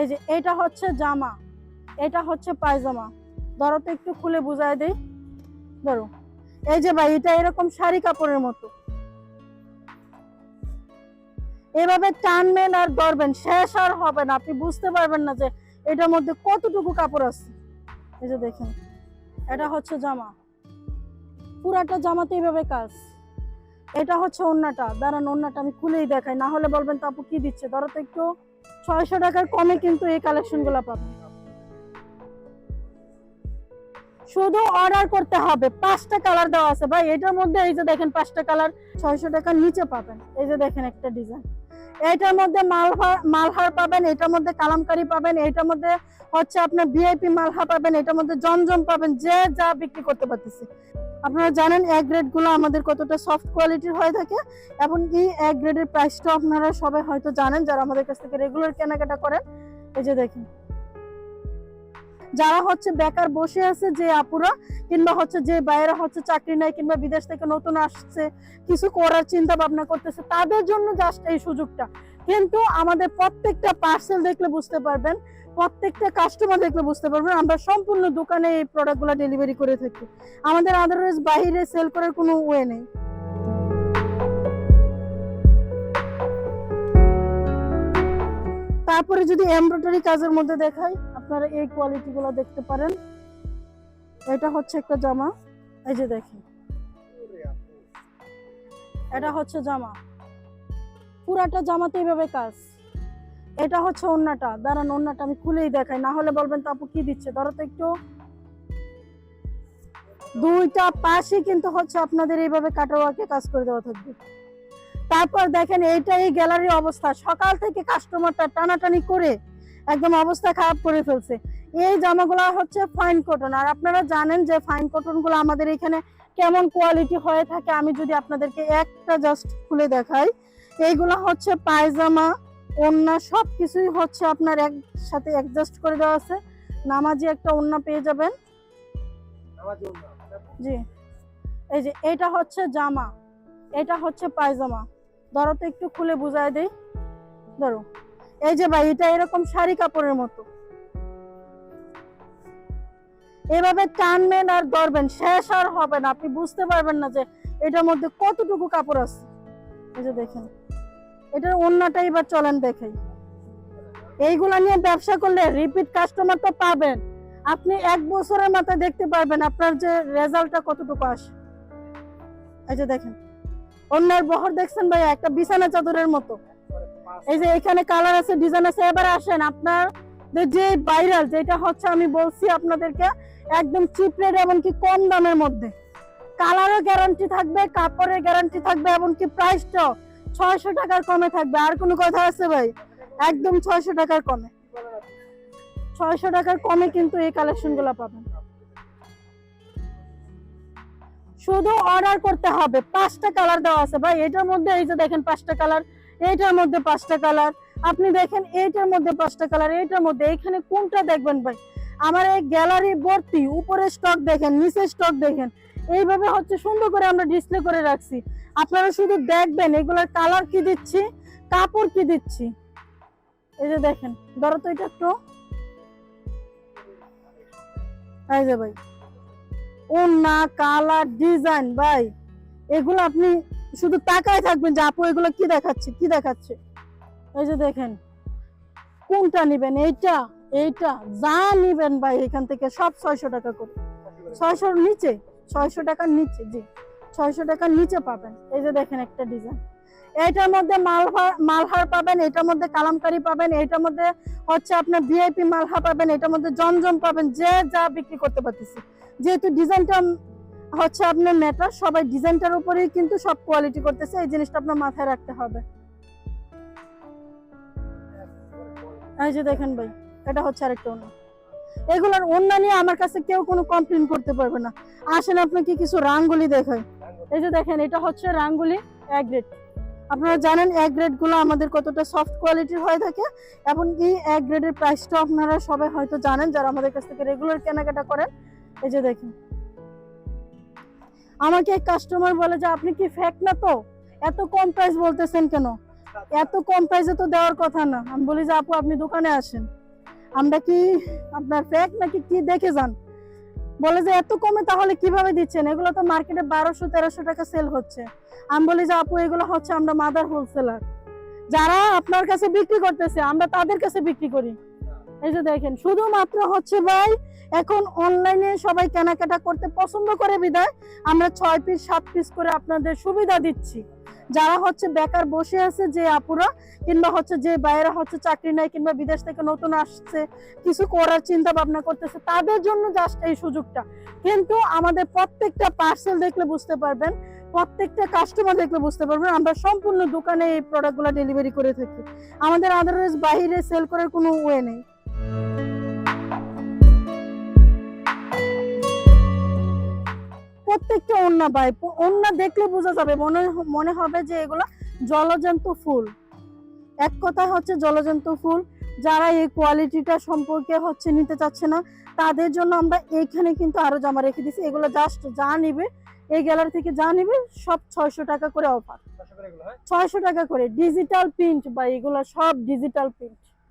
এই যে এটা হচ্ছে জামা, এটা হচ্ছে পায়জামা। ধরো তো একটু খুলে বুঝায় দেই। ধরো, এই যে ভাই, এটা এরকম শাড়ি কাপড়ের মতো। এভাবে টানবেন আর ধরবেন শেষ আর হবে না। আপনি বুঝতে পারবেন না যে এটার মধ্যে কতটুকু কাপড় আছে। এই যে দেখেন, এটা হচ্ছে জামা। পুরাটা জামাতে এইভাবে কাজ। এটা হচ্ছে ওন্নাটা। দাঁড়ান, ওন্নাটা আমি খুলেই দেখাই। না হলে বলবেন তো আপু কি দিচ্ছে? ধরো তো একটু ছয়শো টাকার কমে কিন্তু এই কালেকশনগুলো পাবেন শুধু অর্ডার করতে হবে, পাঁচটা কালার দেওয়া আছে ভাই, এটার মধ্যে এই যে দেখেন পাঁচটা কালার ছয়শো টাকার নিচে পাবেন। এই যে দেখেন একটা ডিজাইন এটার মধ্যে মালহার মালহার পাবেন এটার মধ্যে কালামকারি পাবেন এটার মধ্যে হচ্ছে আপনার ভিআইপি মালহা পাবেন এটার মধ্যে জমজম পাবেন, যে যা বিক্রি করতে পারতেছে। আপনারা জানেন এক গ্রেডগুলো আমাদের কতটা সফট কোয়ালিটির হয়ে থাকে, এবং এই এক গ্রেডের প্রাইসটা আপনারা সবাই হয়তো জানেন, যারা আমাদের কাছ থেকে রেগুলার কেনাকাটা করেন। এই যে দেখেন। যারা হচ্ছে বেকার বসে আছে, যে আপুরা, কিংবা হচ্ছে যে বাইরে হচ্ছে চাকরি নেয় কিংবা বিদেশ থেকে নতুন আসছে, কিছু করার চিন্তা ভাবনা করতেছে, তাদের জন্য জাস্ট এই সুযোগটা। কিন্তু আমাদের প্রত্যেকটা পার্সেল দেখলে বুঝতে পারবেন, প্রত্যেকটা কাস্টমার দেখলে বুঝতে পারবেন, আমরা সম্পূর্ণ দোকানে এই প্রোডাক্টগুলো ডেলিভারি করে থাকি। আমাদের আদারওয়াইজ বাইরে সেল করার কোনো ওয়ে নেই। তারপরে যদি এমব্রয়ডারি কাজের মধ্যে দেখাই আপনারা এই কোয়ালিটি গুলো দেখতে পারেন। এটা হচ্ছে একটা জামা। এই যে দেখেন। এটা হচ্ছে জামা। পুরাটা জামাতে এইভাবে কাজ। এটা হচ্ছে ওন্নাটা। দাঁড়ান, ওন্নাটা আমি খুলেই দেখাই। না হলে বলবেন তো আপু কি দিচ্ছে? ধরো তো একটু। দুইটা পাশে কিন্তু হচ্ছে আপনাদের এইভাবে কাটাওয়াকে কাজ করে দেওয়া থাকবে। তারপর দেখেন এইটা এই গ্যালারির অবস্থা। সকাল থেকে কাস্টমারটা টানাটানি করে একদম অবস্থা খারাপ করে ফেলছে। এই জামাগুলো হচ্ছে ফাইন কটন আর আপনারা জানেন যে ফাইন কটনগুলো আমাদের এখানে কেমন কোয়ালিটি হয়ে থাকে আমি যদি আপনাদেরকে একটা জাস্ট খুলে দেখাই। এইগুলো হচ্ছে পায়জামা ওন্না সব কিছুই হচ্ছে আপনার একসাথে অ্যাডজাস্ট করে দেওয়া আছে। নামাজি একটা ওন্না পেয়ে যাবেন। জি। এই যে এটা হচ্ছে জামা। এটা হচ্ছে পায়জামা। ধরো তো একটু খুলে বুঝায় দেই। ধরো। এই যে ভাই, এটা এরকম শাড়ি কাপড়ের মতো। এভাবে টানবেন আর ধরবেন শেষ আর হবে না। আপনি বুঝতে পারবেন না যে এটার মধ্যে কতটুকু কাপড় আছে। এই যে দেখেন, এটার অন্যটা এবার চলেন দেখাই। এইগুলা নিয়ে ব্যবসা করলে রিপিট কাস্টমার তো পাবেন। আপনি এক বছরের মাথায় দেখতে পারবেন আপনার যে রেজাল্টটা কতটুকু আসে। এই যে দেখেন, অন্যের বহর দেখছেন ভাই, একটা বিছানা চাদরের মতো। এই যে এখানে কালার আছে ডিজাইন আছে, এবারে আসেন আপনার যে ভাইরাল যেটা হচ্ছে আমি বলছি আপনাদেরকে, একদম চিপ রেট এমনকি কম দামের মধ্যে। কালারও গ্যারান্টি থাকবে, কাপড়ের গ্যারান্টি থাকবে, এমনকি প্রাইসটাও ছয়শো টাকার কমে থাকবে। আর কোনো কথা আছে ভাই? একদম ছয়শো টাকার কমে। ছয়শো টাকার কমে কিন্তু এই কালেকশনগুলো পাবেন। শুধু অর্ডার করতে হবে। পাঁচটা কালার দেওয়া আছে ভাই। এটার মধ্যে এই যে দেখেন পাঁচটা কালার এইটার মধ্যে পাঁচটা কালার আপনি দেখেন, এইটার মধ্যে পাঁচটা কালার এইটার মধ্যে। এখানে কোনটা দেখবেন ভাই? আমার এই গ্যালারি ভর্তি উপরে স্টক দেখেন নিচে স্টক দেখেন। এইভাবে হচ্ছে সুন্দর করে আমরা ডিসপ্লে করে রাখছি। আপনারা শুধু দেখবেন, এগুলোর কালার কি দিচ্ছি, কাপড় কি দিচ্ছি। এই যে দেখেন, ধরো তো এটা একটু। এই যে ভাই ওন্না কালার ডিজাইন ভাই। এগুলো আপনি শুধু তাকায় থাকবেন যে আপু, এগুলো কি দেখাচ্ছে? কি দেখাচ্ছে? এই যে দেখেন, কোনটা নিবেন? এইটা এইটা, যা নিবেন ভাই, এখান থেকে সব ছয়শো টাকা করে। ছয়শোর নিচে, ছয়শো টাকার নিচে, জি, ছয়শো টাকার নিচে পাবেন। এই যে দেখেন একটা ডিজাইন। এইটার মধ্যে মালহার মালহার পাবেন এটার মধ্যে কালামকারি পাবেন এটার মধ্যে হচ্ছে আপনার ভিআইপি মালহা পাবেন এটার মধ্যে জমজম পাবেন, যে যা বিক্রি করতে পারতেছে। যেহেতু ডিজাইনটা হচ্ছে আপনার ম্যাটার সবাই ডিজাইনটার উপরেই কিন্তু সব কোয়ালিটি করতেছে, এই জিনিসটা আপনার মাথায় রাখতে হবে। এই যে দেখেন ভাই, এটা হচ্ছে আরেকটা অন্য এগুলোর অন্য নিয়ে আমার কাছে কেউ কোনো কমপ্লেন করতে পারবে না। আসেন আপনাকে কিছু রাঙ্গুলি দেখাই। এই যে দেখেন, এটা হচ্ছে রাঙ্গুলি এক গ্রেড আপনারা জানেন এক গ্রেডগুলো আমাদের কতটা সফট কোয়ালিটির হয়ে থাকে, এবং এই এক গ্রেডের প্রাইসটা আপনারা সবাই হয়তো জানেন, যারা আমাদের কাছ থেকে রেগুলার কেনাকাটা করেন। এই যে দেখেন আমাকে এক কাস্টমার বলে যে, আপনি কি ফেক না তো? এত কম প্রাইস বলতেছেন কেন? এত কম প্রাইসে তো দেওয়ার কথা না। আমি বলি যে, আপু, আপনি দোকানে আসেন। আমরা কি আপনার ফেক নাকি কি দেখে যান? বলে যে, এত কমে তাহলে কীভাবে দিচ্ছেন? এগুলো তো মার্কেটে বারোশো, তেরোশো টাকা সেল হচ্ছে। আমি বলি যে, আপু, এগুলো হচ্ছে আমরা মাদার হোলসেলার যারা আপনার কাছে বিক্রি করতেছে, আমরা তাদের কাছে বিক্রি করি। এই যে দেখেন, শুধুমাত্র হচ্ছে ভাই, এখন অনলাইনে সবাই কেনাকাটা করতে পছন্দ করে বিদায়। আমরা ছয় পিস সাত পিস করে আপনাদের সুবিধা দিচ্ছি। যারা হচ্ছে বেকার বসে আছে, যে আপুরা, কিংবা হচ্ছে যে বাইরে হচ্ছে চাকরি নাই, কিংবা বিদেশ থেকে নতুন আসছে, কিছু করার চিন্তা ভাবনা করতেছে, তাদের জন্য জাস্ট এই সুযোগটা। কিন্তু আমাদের প্রত্যেকটা পার্সেল দেখলে বুঝতে পারবেন, প্রত্যেকটা কাস্টমার দেখলে বুঝতে পারবেন, আমরা সম্পূর্ণ দোকানে এই প্রোডাক্টগুলো ডেলিভারি করে থাকি। আমাদের আদারওয়াইজ বাইরে সেল করার কোনো ওয়ে নেই। প্রত্যেকটা ওন্না ভাই ওন্না দেখলে বোঝা যাবে। মনে মনে হবে যে এগুলো জলজন্ত ফুল। এক কথায় হচ্ছে জলজন্ত ফুল। যারা এই কোয়ালিটিটা সম্পর্কে হচ্ছে নিতে চাচ্ছে না তাদের জন্য আমরা এইখানে কিন্তু আরও জামা রেখে দিছি এগুলো জাস্ট যা নিবে এই গ্যালারি থেকে যা নিবে সব ছয়শো টাকা করে অফার ছয়শো টাকা করে। ডিজিটাল প্রিন্ট বা এগুলো সব ডিজিটাল প্রিন্ট